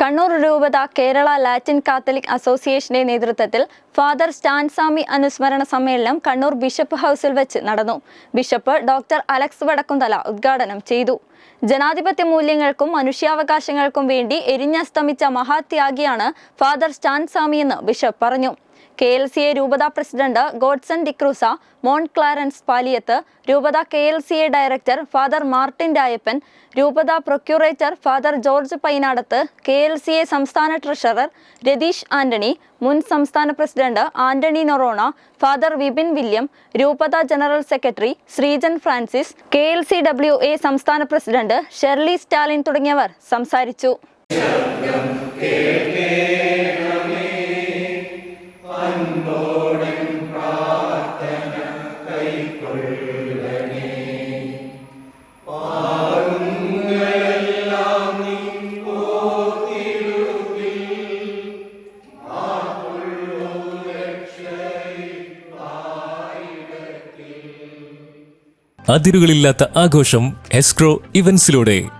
കണ്ണൂർ രൂപത Kerala Latin Catholic അസോസിയേഷന്റെ നേതൃത്വത്തിൽ ഫാദർ സ്റ്റാൻസാമി അനുസ്മരണ സമ്മേളനം കണ്ണൂർ ബിഷപ്പ് ഹൗസിൽ വെച്ച് നടന്നു. ബിഷപ്പ് ഡോക്ടർ അലക്സ് വടക്കുന്തല ഉദ്ഘാടനം ചെയ്തു. ജനാധിപത്യ മൂല്യങ്ങൾക്കും മനുഷ്യാവകാശങ്ങൾക്കും വേണ്ടി എരിഞ്ഞസ്തമിച്ച മഹാത്യാഗിയാണ് ഫാദർ സ്റ്റാൻസാമി എന്ന് ബിഷപ്പ് പറഞ്ഞു. കെ എൽ സി എ രൂപത പ്രസിഡന്റ് ഗോഡ്സൺ ഡിക്രൂസ മോൺ ക്ലാരൻസ് പാലിയത്ത് രൂപത K L C A director father Martin Rayappan രൂപത procurator father George Painadath K L C A സംസ്ഥാന ട്രഷറർ രതീഷ് ആന്റണി മുൻ സംസ്ഥാന president Antony Noronha father Vipin William രൂപത general secretary Sreejan Francis K L C W A സംസ്ഥാന president Shirley Stalin തുടങ്ങിയവർ സംസാരിച്ചു. അതിരുകളില്ലാത്ത ആഘോഷം എസ്ക്രോ ഇവന്റ്സിലൂടെ.